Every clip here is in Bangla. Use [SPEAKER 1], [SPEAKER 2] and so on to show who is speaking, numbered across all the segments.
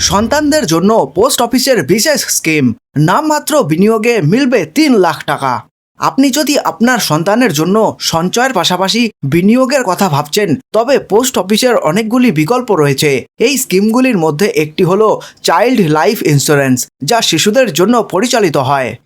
[SPEAKER 1] সন্তানদের জন্য পোস্ট অফিসের বিশেষ স্কিম। নামমাত্র বিনিয়োগে মিলবে তিন লাখ টাকা। আপনি যদি আপনার সন্তানের জন্য সঞ্চয়ের পাশাপাশি বিনিয়োগের কথা ভাবছেন, তবে পোস্ট অফিসের অনেকগুলি বিকল্প রয়েছে। এই স্কিমগুলির মধ্যে একটি হল চাইল্ড লাইফ ইন্স্যুরেন্স, যা শিশুদের জন্য পরিচালিত হয়।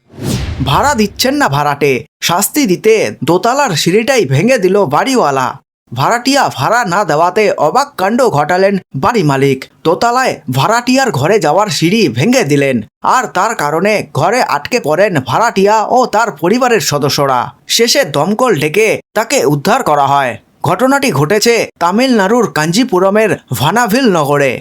[SPEAKER 1] ভাড়া দিচ্ছেন না ভাড়াটে। শাস্তি দিতে দোতলার সিঁড়িটাই ভেঙে দিল বাড়িওয়ালা। ভাড়াটিয়া ভাড়া না দেওয়াতে অবাক কাণ্ড ঘটালেন বাড়ি মালিক। দোতলায় ভাড়াটিয়ার ঘরে যাওয়ার সিঁড়ি ভেঙে দিলেন। আর তার কারণে ঘরে আটকে পড়েন ভাড়াটিয়া ও তার পরিবারের সদস্যরা। শেষে দমকল ডেকে তাকে উদ্ধার করা হয়। ঘটনাটি ঘটেছে তামিলনাড়ুর কাঞ্জিপুরমের ভানাভিল নগরে।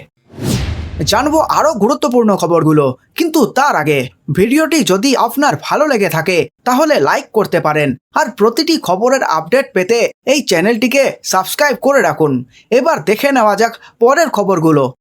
[SPEAKER 1] জানব আরও গুরুত্বপূর্ণ খবরগুলো। কিন্তু তার আগে, ভিডিওটি যদি আপনার ভালো লেগে থাকে, তাহলে লাইক করতে পারেন। আর প্রতিটি খবরের আপডেট পেতে এই চ্যানেলটিকে সাবস্ক্রাইব করে রাখুন। এবার দেখে নেওয়া যাক পরের খবরগুলো।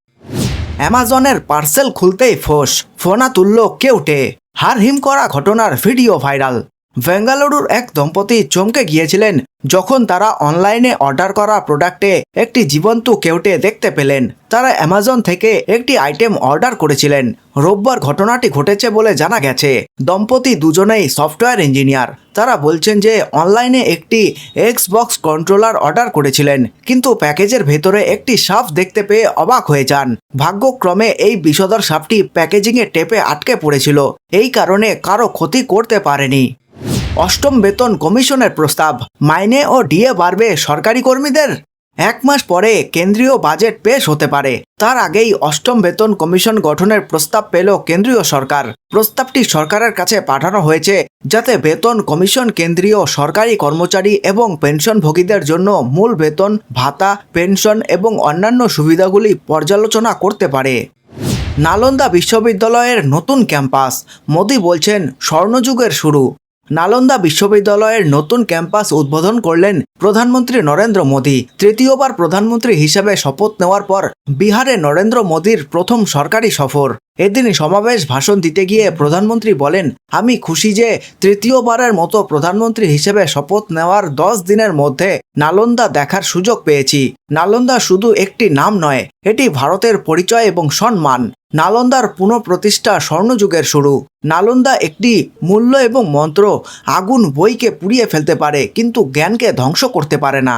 [SPEAKER 1] অ্যামাজনের পার্সেল খুলতেই ফোস ফোনা তুলল কেউটে। হার হিম করা ঘটনার ভিডিও ভাইরাল। বেঙ্গালুরুর এক দম্পতি চমকে গিয়েছিলেন যখন তারা অনলাইনে অর্ডার করা প্রোডাক্টে একটি জীবন্ত কেউটে দেখতে পেলেন। তারা অ্যামাজন থেকে একটি আইটেম অর্ডার করেছিলেন। রোববার ঘটনাটি ঘটেছে বলে জানা গেছে। দম্পতি দুজনেই সফটওয়্যার ইঞ্জিনিয়ার। তারা বলছেন যে অনলাইনে একটি এক্সবক্স কন্ট্রোলার অর্ডার করেছিলেন, কিন্তু প্যাকেজের ভেতরে একটি সাপ দেখতে পেয়ে অবাক হয়ে যান। ভাগ্যক্রমে এই বিষধর সাপটি প্যাকেজিংয়ে টেপে আটকে পড়েছিল। এই কারণে কারও ক্ষতি করতে পারেনি। অষ্টম বেতন কমিশনের প্রস্তাব। মাইনে ও ডিএ বাড়বে সরকারি কর্মীদের? এক মাস পরে কেন্দ্রীয় বাজেট পেশ হতে পারে। তার আগেই অষ্টম বেতন কমিশন গঠনের প্রস্তাব পেল কেন্দ্রীয় সরকার। প্রস্তাবটি সরকারের কাছে পাঠানো হয়েছে যাতে বেতন কমিশন কেন্দ্রীয় সরকারি কর্মচারী এবং পেনশনভোগীদের জন্য মূল বেতন, ভাতা, পেনশন এবং অন্যান্য সুবিধাগুলি পর্যালোচনা করতে পারে। নালন্দা বিশ্ববিদ্যালয়ের নতুন ক্যাম্পাস। মোদি বলছেন, স্বর্ণযুগের শুরু। নালন্দা বিশ্ববিদ্যালয়ের নতুন ক্যাম্পাস উদ্বোধন করলেন প্রধানমন্ত্রী নরেন্দ্র মোদী। তৃতীয়বার প্রধানমন্ত্রী হিসেবে শপথ নেওয়ার পর বিহারে নরেন্দ্র মোদীর প্রথম সরকারি সফর। এদিন সমাবেশ ভাষণ দিতে গিয়ে প্রধানমন্ত্রী বলেন, আমি খুশি যে তৃতীয়বারের মতো প্রধানমন্ত্রী হিসেবে শপথ নেওয়ার দশ দিনের মধ্যে নালন্দা দেখার সুযোগ পেয়েছি। নালন্দা শুধু একটি নাম নয়, এটি ভারতের পরিচয় এবং সম্মান। নালন্দার পুনঃপ্রতিষ্ঠা স্বর্ণযুগের শুরু। নালন্দা একটি মূল্য এবং মন্ত্র আগুন বইকে পুড়িয়ে ফেলতে পারে, কিন্তু জ্ঞানকে ধ্বংস করতে পারে না।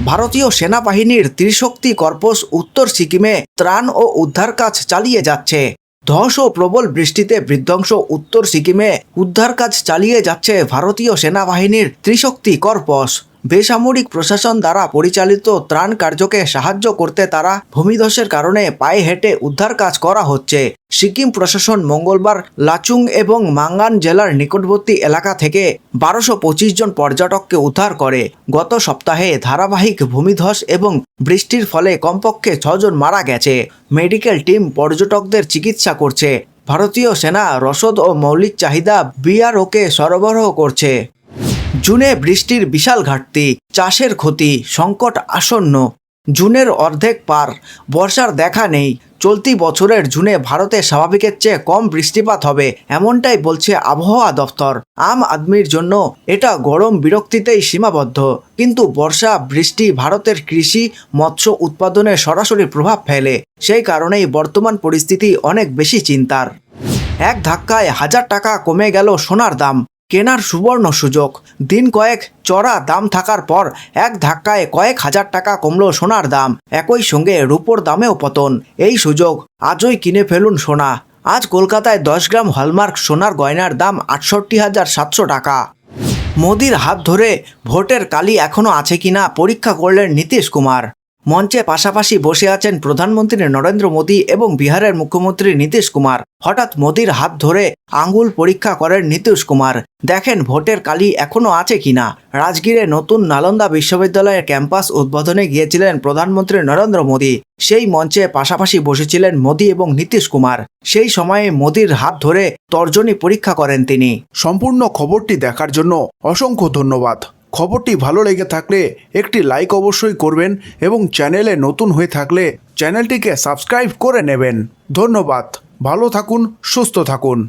[SPEAKER 1] ভারতীয় সেনাবাহিনীর ত্রিশক্তি কর্পস উত্তর সিকিমে ত্রাণ ও উদ্ধার কাজ চালিয়ে যাচ্ছে। ধস ও প্রবল বৃষ্টিতে বিধ্বংস উত্তর সিকিমে উদ্ধার কাজ চালিয়ে যাচ্ছে ভারতীয় সেনাবাহিনীর ত্রিশক্তি কর্পস। বেসামরিক প্রশাসন দ্বারা পরিচালিত ত্রাণ কার্যকে সাহায্য করতে তারা ভূমিধসের কারণে পায়ে হেঁটে উদ্ধার কাজ করা হচ্ছে। সিকিম প্রশাসন মঙ্গলবার লাচুং এবং মাঙ্গান জেলার নিকটবর্তী এলাকা থেকে বারোশো পঁচিশ জন পর্যটককে উদ্ধার করে। গত সপ্তাহে ধারাবাহিক ভূমিধস এবং বৃষ্টির ফলে কমপক্ষে ছজন মারা গেছে। মেডিকেল টিম পর্যটকদের চিকিৎসা করছে। ভারতীয় সেনা রসদ ও মৌলিক চাহিদা বিআরওকে সরবরাহ করছে। জুনে বৃষ্টির বিশাল ঘাটতি, চাষের ক্ষতি, সংকট আসন্ন। জুনের অর্ধেক পার, বর্ষার দেখা নেই। চলতি বছরের জুনে ভারতে স্বাভাবিকের চেয়ে কম বৃষ্টিপাত হবে, এমনটাই বলছে আবহাওয়া দফতর। আম আদমির জন্য এটা গরম বিরক্তিতেই সীমাবদ্ধ। কিন্তু বর্ষা, বৃষ্টি ভারতের কৃষি, মৎস্য উৎপাদনে সরাসরি প্রভাব ফেলে। সেই কারণেই বর্তমান পরিস্থিতি অনেক বেশি চিন্তার। এক ধাক্কায় হাজার টাকা কমে গেল সোনার দাম। কেনার সুবর্ণ সুযোগ। দিন কয়েক চড়া দাম থাকার পর এক ধাক্কায় কয়েক হাজার টাকা কমল সোনার দাম। একই সঙ্গে রূপোর দামেও পতন। এই সুযোগ আজই কিনে ফেলুন সোনা। আজ কলকাতায় দশ গ্রাম হলমার্ক সোনার গয়নার দাম আটষট্টি হাজার সাতশো টাকা। মোদির হাত ধরে ভোটের কালি এখনও আছে কিনা পরীক্ষা করলেন নীতিশ কুমার। মঞ্চে পাশাপাশি বসে আছেন প্রধানমন্ত্রী নরেন্দ্র মোদী এবং বিহারের মুখ্যমন্ত্রী নীতিশ কুমার। হঠাৎ মোদীর হাত ধরে আঙ্গুল পরীক্ষা করেন নীতিশ কুমার। দেখেন, ভোটের কালি এখনও আছে কিনা? রাজগীরে নতুন নালন্দা বিশ্ববিদ্যালয়ের ক্যাম্পাস উদ্বোধনে গিয়েছিলেন প্রধানমন্ত্রী নরেন্দ্র মোদী। সেই মঞ্চে পাশাপাশি বসেছিলেন মোদী এবং নীতিশ কুমার। সেই সময়ে মোদীর হাত ধরে তর্জনী পরীক্ষা করেন তিনি।
[SPEAKER 2] সম্পূর্ণ খবরটি দেখার জন্য অসংখ্য ধন্যবাদ। খবরটি ভালো লেগে থাকলে একটি লাইক অবশ্যই করবেন এবং চ্যানেলে নতুন হয়ে থাকলে চ্যানেলটিকে সাবস্ক্রাইব করে নেবেন। ধন্যবাদ। ভালো থাকুন, সুস্থ থাকুন।